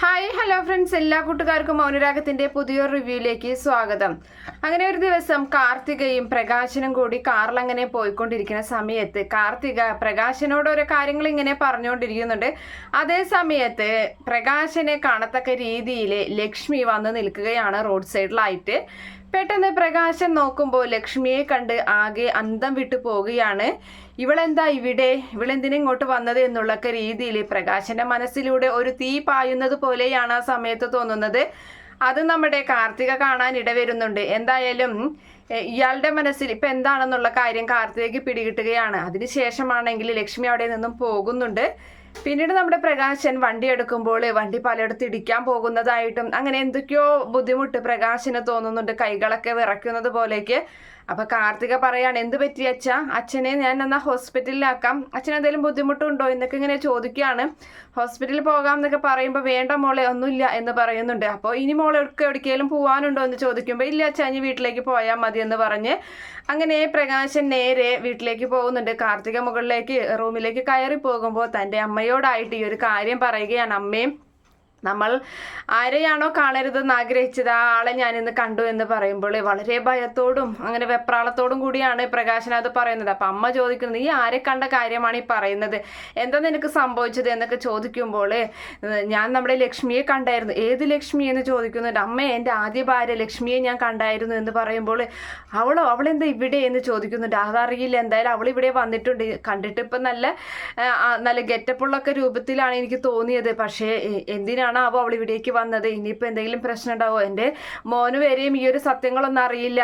Hi hello friends എല്ലാ കൂട്ടുകാർക്കും മൗനരാഗത്തിന്റെ പുതിയൊരു റിവ്യൂയിലേക്ക് സ്വാഗതം. അങ്ങനെ ഒരു ദിവസം കാർത്തികയും പ്രകാശനും കൂടി കാറിൽ അങ്ങനെ പോയിക്കൊണ്ടിരിക്കുന്ന സമയത്ത് കാർത്തിക പ്രകാശനോട് ഓരോ കാര്യങ്ങൾ ഇങ്ങനെ പറഞ്ഞുകൊണ്ടിരിക്കുന്നുണ്ട്. അതേ സമയത്ത് പ്രകാശനെ കാണത്തക്ക രീതിയിൽ ലക്ഷ്മി വന്ന് നിൽക്കുകയാണ് റോഡ് സൈഡിലായിട്ട് പെട്ടെന്ന് പ്രകാശൻ നോക്കുമ്പോൾ ലക്ഷ്മിയെ കണ്ട് ആകെ അന്തം വിട്ടു പോവുകയാണ്. ഇവളെന്താ ഇവിടെ? ഇവളെന്തിനാ ഇങ്ങോട്ട് വന്നത് എന്നുള്ളൊക്കെ രീതിയിൽ പ്രകാശന്റെ മനസ്സിലൂടെ ഒരു തീ പായുന്നത് പോലെയാണ് ആ സമയത്ത് തോന്നുന്നത്. അത് നമ്മുടെ കാർത്തിക കാണാൻ ഇടവരുന്നുണ്ട്. എന്തായാലും ഇയാളുടെ മനസ്സിൽ ഇപ്പൊ എന്താണെന്നുള്ള കാര്യം കാർത്തികയ്ക്ക് പിടികിട്ടുകയാണ്. അതിനുശേഷമാണെങ്കിൽ ലക്ഷ്മി അവിടെ നിന്നും പോകുന്നുണ്ട്. പിന്നീട് നമ്മുടെ പ്രകാശൻ വണ്ടി എടുക്കുമ്പോൾ വണ്ടി പലയിടത്ത് ഇടിക്കാൻ പോകുന്നതായിട്ടും അങ്ങനെ എന്തൊക്കെയോ ബുദ്ധിമുട്ട് പ്രകാശന് തോന്നുന്നുണ്ട്. കൈകളൊക്കെ വിറയ്ക്കുന്നത് പോലേക്ക്. അപ്പൊ കാർത്തിക പറയാണ് എന്ത് പറ്റി അച്ഛ? അച്ഛനെ ഞാൻ എന്നാ ഹോസ്പിറ്റലിലാക്കാം? അച്ഛൻ എന്തെങ്കിലും ബുദ്ധിമുട്ടുണ്ടോ? എന്നൊക്കെ ഇങ്ങനെ ചോദിക്കുകയാണ്. ഹോസ്പിറ്റലിൽ പോകാം എന്നൊക്കെ പറയുമ്പോൾ വേണ്ട മോളെ ഒന്നുമില്ല എന്ന് പറയുന്നുണ്ട്. അപ്പോൾ ഇനി മോളെ ഒക്കെ എവിടേക്കെങ്കിലും പോകാനുണ്ടോ എന്ന് ചോദിക്കുമ്പോൾ ഇല്ല അച്ഛ ഇനി വീട്ടിലേക്ക് പോയാൽ മതി എന്ന് പറഞ്ഞ് അങ്ങനെ പ്രകാശൻ നേരെ വീട്ടിലേക്ക് പോകുന്നുണ്ട്. കാർത്തിക മുകളിലേക്ക് റൂമിലേക്ക് കയറി പോകുമ്പോൾ തന്റെ അമ്മയോടായിട്ട് ഈ ഒരു കാര്യം പറയുകയാണ്. അമ്മയും നമ്മൾ ആരെയാണോ കാണരുതെന്ന് ആഗ്രഹിച്ചത് ആ ആളെ ഞാൻ ഇന്ന് കണ്ടു എന്ന് പറയുമ്പോൾ വളരെ ഭയത്തോടും അങ്ങനെ വെപ്രാളത്തോടും കൂടിയാണ് പ്രകാശൻ അത് പറയുന്നത്. അപ്പം അമ്മ ചോദിക്കുന്നത് ഈ ആരെ കണ്ട കാര്യമാണ് ഈ പറയുന്നത്? എന്താ നിനക്ക് സംഭവിച്ചത്? എന്നൊക്കെ ചോദിക്കുമ്പോൾ ഞാൻ നമ്മുടെ ലക്ഷ്മിയെ കണ്ടായിരുന്നു. ഏത് ലക്ഷ്മി? എന്ന് ചോദിക്കുന്നുണ്ട്. അമ്മ എന്റെ ആദ്യ ഭാര്യ ലക്ഷ്മിയെ ഞാൻ കണ്ടായിരുന്നു എന്ന് പറയുമ്പോൾ അവളോ? അവളെന്താ ഇവിടെ? എന്ന് ചോദിക്കുന്നുണ്ട്. അതറിയില്ല എന്തായാലും അവൾ ഇവിടെ വന്നിട്ടുണ്ട്. കണ്ടിട്ട് ഇപ്പം നല്ല നല്ല ഗെറ്റപ്പുള്ളൊക്കെ രൂപത്തിലാണ് എനിക്ക് തോന്നിയത്. പക്ഷേ എ- അവ അവൾ ഇവിടേക്ക് വന്നത്? ഇനിയിപ്പോൾ എന്തെങ്കിലും പ്രശ്നം ഉണ്ടാവോ? എന്റെ മോന് വരെയും ഈ ഒരു സത്യങ്ങളൊന്നും അറിയില്ല.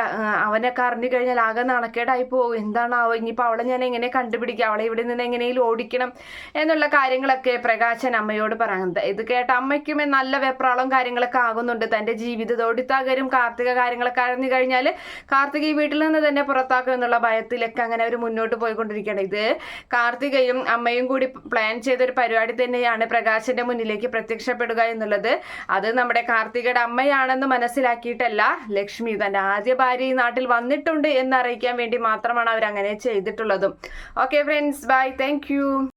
അവനെ അവനൊക്കെ അറിഞ്ഞു കഴിഞ്ഞാൽ ആകെ നാണക്കേടായി പോകും. എന്താണാവോ? ഇനിയിപ്പോൾ അവളെ ഞാൻ എങ്ങനെ കണ്ടുപിടിക്കുക അവളെ ഇവിടെ നിന്ന് എങ്ങനെയും ഓടിക്കണം എന്നുള്ള കാര്യങ്ങളൊക്കെ പ്രകാശൻ അമ്മയോട് പറയുന്നത് ഇത് കേട്ട അമ്മയ്ക്കും നല്ല വെപ്രാളവും കാര്യങ്ങളൊക്കെ ആകുന്നുണ്ട്. തന്റെ ജീവിതത്തോടി തകരും കാർത്തിക കാര്യങ്ങളൊക്കെ അറിഞ്ഞു കഴിഞ്ഞാൽ കാർത്തിക ഈ വീട്ടിൽ നിന്ന് തന്നെ പുറത്താക്കും എന്നുള്ള ഭയത്തിലൊക്കെ അങ്ങനെ അവർ മുന്നോട്ട് പോയിക്കൊണ്ടിരിക്കുകയാണ്. ഇത് കാർത്തികയും അമ്മയും കൂടി പ്ലാൻ ചെയ്തൊരു പരിപാടി തന്നെയാണ് പ്രകാശന്റെ മുന്നിലേക്ക് പ്രത്യക്ഷപ്പെടുക എന്നുള്ളത്. അത് നമ്മുടെ കാർത്തികയുടെ അമ്മയാണെന്ന് മനസ്സിലാക്കിയിട്ടല്ല. ലക്ഷ്മി തന്റെ ആദ്യ ഭാര്യ ഈ നാട്ടിൽ വന്നിട്ടുണ്ട് എന്ന് അറിയിക്കാൻ വേണ്ടി മാത്രമാണ് അവർ അങ്ങനെ ചെയ്തിട്ടുള്ളതും ഓക്കെ ഫ്രണ്ട്സ് ബൈ താങ്ക്